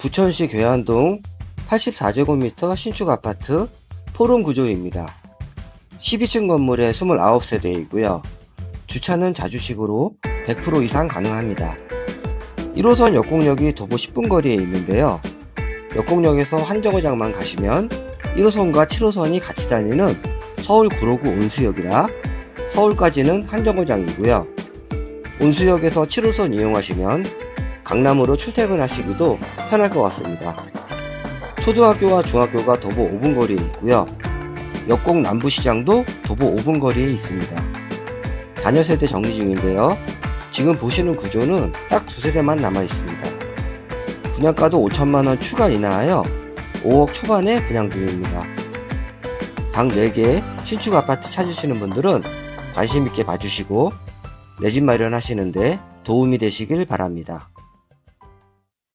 부천시 괴한동 84제곱미터 신축 아파트 포름 구조입니다. 12층 건물에 29세대이고요. 주차는 자주식으로 100% 이상 가능합니다. 1호선 역곡역이 도보 10분 거리에 있는데요. 역곡역에서 한정거장만 가시면 1호선과 7호선이 같이 다니는 서울 구로구 온수역이라 서울까지는 한정거장이고요. 온수역에서 7호선 이용하시면 강남으로 출퇴근하시기도 편할 것 같습니다. 초등학교와 중학교가 도보 5분 거리에 있고요. 역곡 남부시장도 도보 5분 거리에 있습니다. 자녀 세대 정리 중인데요. 지금 보시는 구조는 딱 두 세대만 남아 있습니다. 분양가도 5천만 원 추가 인하하여 5억 초반에 분양 중입니다. 방 4개 신축 아파트 찾으시는 분들은 관심 있게 봐주시고 내 집 마련하시는데 도움이 되시길 바랍니다.